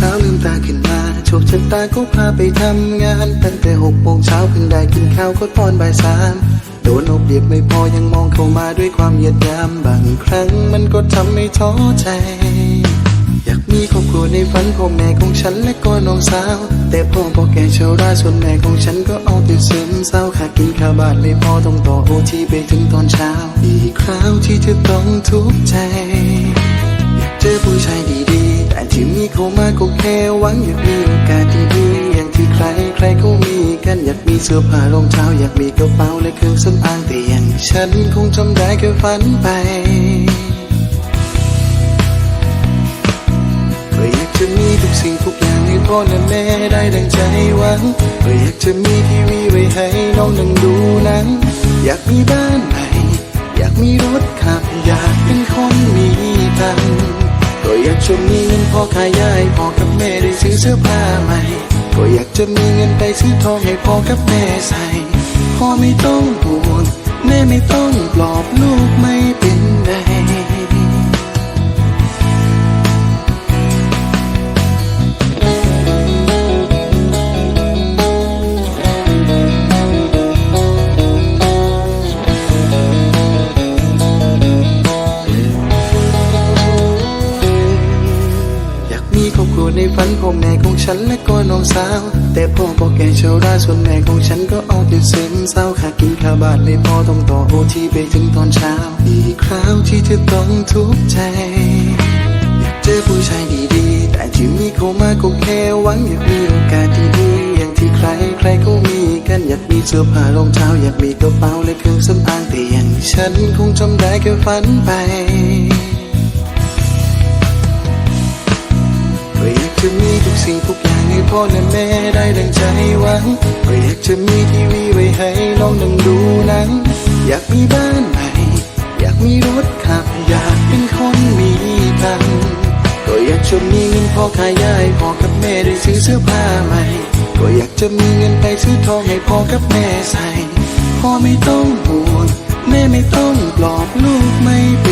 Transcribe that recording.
ช้าลืมตาขึ้นมาโชคชะตาก็พาไปทำงาน ตั้งแต่หกโมงเช้าเพิ่งได้กินข้าวก็ตอนบ่ายสามโดนเอาเปรียบไม่พอยังมองเข้ามาด้วยความเหยียดหยามบางครั้งมันก็ทำให้ท้อใจ อยากมีครอบครัวในฝันพ่อแม่ของฉันและก็น้องสาว แต่พ่อพอแก่ชราส่วนแม่ของฉันก็เอาแต่ซึมเศร้าค่ากินข้าวบาทไม่พอต้องต่อโอทีไปถึงตอนเช้า อีกคราวที่จะต้องทุกข์ใจอยากเจอผู้ชาย ที่มีเข้ามาก็แค่หวังอยากมีโอกาสดีๆอย่างที่ใครใครเขามีกันอยากมีเสื้อผ้ารองเท้าอยากมีกระเป๋าและเครื่องสำอางแต่อย่างฉันคงจำได้แค่ฝันไปก็อยากจะมีทุกสิ่งทุกอย่างให้พ่อและแม่ได้ดังใจหวังก็อยากจะมีทีวีไว้ให้น้องนั่งดูนังอยากมีบ้านใหม่อยากมีรถขับยา จะมีเงินพอขายยายพ่อกับแม่ได้ซื้อเสื้อผ้าใหม่ ก็อยากจะมีเงินไปซื้อทองให้พ่อกับแม่ใส่พ่อไม่ต้องห่วงแม่ไม่ต้องปลอบลูก ฝันพ่อแม่ของฉันและก็น้องสาว แต่พ่อพอแก่ชราส่วนแม่ของฉันก็เอาแต่ซึมเศร้าค่ากินข้าวบาทไม่พอต้องต่อโอทีไปถึงตอนเช้า อีกคราวที่จะต้องทุกข์ใจ อยากเจอผู้ชายดีๆ แต่ที่มีเข้ามาก็แค่หวังอยากมีโอกาสดีๆอย่างที่ใครใครเขามีกันอยากมีเสื้อผ้ารองเท้าอยากมีกระเป๋าและเครื่องสำอางแต่อย่างฉันคงจำได้แค่ฝันไป จะมีทุกสิ่งทุกอย่างให้พ่อและแม่ได้ดังใจหวังก็อยากจะมีทีวีไว้ให้น้องนั่งดูหนัง อยากมีบ้านใหม่อยากมีรถขับ อยากเป็นคนมีตังก็อยากจะมีเงินพ่อขายยาให้พ่อกับแม่ได้ซื้อเสื้อผ้าใหม่ ก็อยากจะมีเงินไปซื้อทองให้พ่อกับแม่ใส่พ่อไม่ต้องห่วงแม่ไม่ต้องปลอบลูกไม่ป